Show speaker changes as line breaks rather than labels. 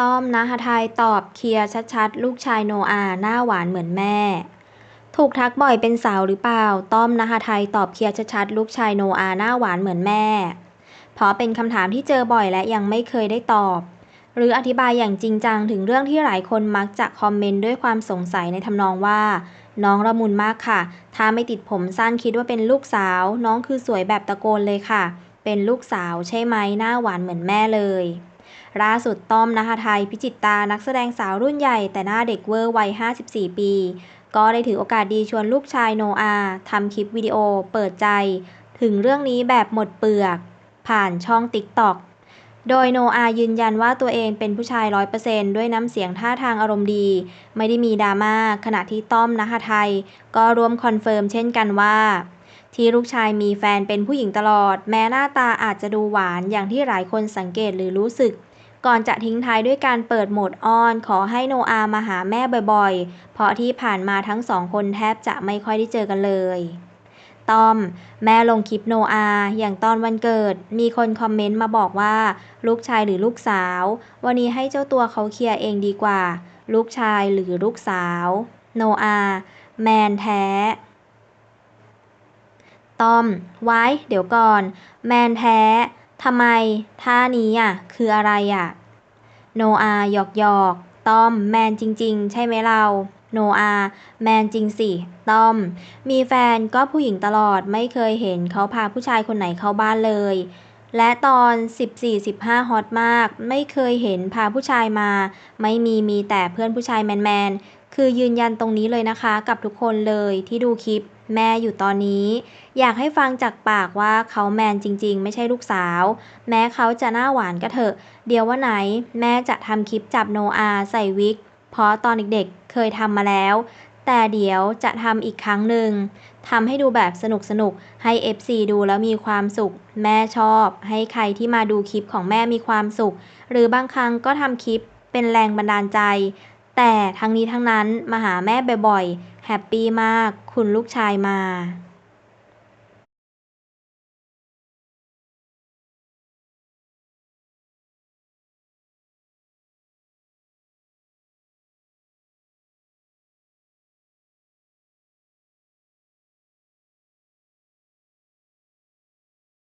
ต้อมณหทัยตอบเคลียร์ชัดๆ ลูกชายโนอาหน้าหวานเหมือนแม่ ถูกทักบ่อยเป็นสาวหรือเปล่า ต้อมณหทัยตอบเคลียร์ชัดๆ ลูกชายโนอาห์หน้าหวานเหมือนแม่ เพราะเป็นคำถามที่เจอบ่อยและยังไม่เคยได้ตอบ หรืออธิบายอย่างจริงจังถึงเรื่องที่หลายคนมักจะคอมเมนต์ด้วยความสงสัยในทำนองว่า น้องละมุนมากค่ะ ถ้าไม่ติดผมสั้นคิดว่าเป็นลูกสาว น้องคือสวยแบบตะโกนเลยค่ะ เป็นลูกสาวใช่ไหมหน้าหวานเหมือนแม่เลย ล่าสุดต้อมณหทัยพิจิตตานักแสดงสาวรุ่นใหญ่แต่หน้าเด็กเวอร์วัย 54 ปี ก็ได้ถือโอกาสดีชวนลูกชายโนอาทำคลิปวิดีโอเปิดใจ ถึงเรื่องนี้แบบหมดเปลือก ผ่านช่องติ๊กต็อกโดยโนอายืนยันว่าตัวเองเป็นผู้ชายร้อยเปอร์เซนด้วยน้ำเสียงท่าทางอารมณ์ดี ไม่ได้มีดราม่าขณะที่ต้อมณหทัยก็ร่วมคอนเฟิร์มเช่นกันว่า ที่ลูกชายมีแฟนเป็นผู้หญิงตลอด แม้หน้าตาอาจจะดูหวานอย่างที่หลายคนสังเกตหรือรู้สึก ก่อนจะทิ้งท้ายด้วยการเปิดโหมดอ้อน ขอให้โนอามาหาแม่บ่อยๆ เพราะที่ผ่านมาทั้งสองคนแทบจะไม่ค่อยได้เจอกันเลยตอม แม่ลงคลิปโนอา อย่างตอนวันเกิด มีคนคอมเมนต์มาบอกว่า ลูกชายหรือลูกสาว วันนี้ให้เจ้าตัวเขาเคลียร์เองดีกว่า ลูกชายหรือลูกสาว โนอา แมนแท้ ตอม ไว้ เดี๋ยวก่อน แมนแท้ ทำไม ท่านี้อะ คืออะไรอะ โนอาหยอกหยอกตอม แมนจริง ๆ ใช่ไหมเรา โนอาแมนจริงสิ ตอม มีแฟนก็ผู้หญิงตลอดไม่เคยเห็นเขาพาผู้ชายคนไหนเข้าบ้านเลย และตอน 14-15 ฮอตมาก ไม่เคยเห็นพาผู้ชายมา ไม่มีมีแต่เพื่อนผู้ชายแมนๆ คือยืนยันตรงนี้เลยนะคะกับทุกคนเลยที่ดูคลิป แม่อยู่ตอนนี้ อยากให้ฟังจากปากว่าเขาแมนจริง ๆ ไม่ใช่ลูกสาว แม้เขาจะหน้าหวานก็เถอะ เดี๋ยวว่าไหน แม่จะทำคลิปจับโนอาใส่วิก เพราะตอนเด็กๆ เคยทำมาแล้ว แต่เดี๋ยวจะทำอีกครั้งหนึ่งทำให้ดูแบบสนุกๆให้ FC ดูแล้วมีความสุข แม่ชอบ ให้ใครที่มาดูคลิปของแม่มีความสุข หรือบางครั้งก็ทำคลิปเป็นแรงบันดาลใจ แต่ทั้งนี้ทั้งนั้นมาหาแม่บ่อยๆ แฮปปี้มากคุณลูกชายมา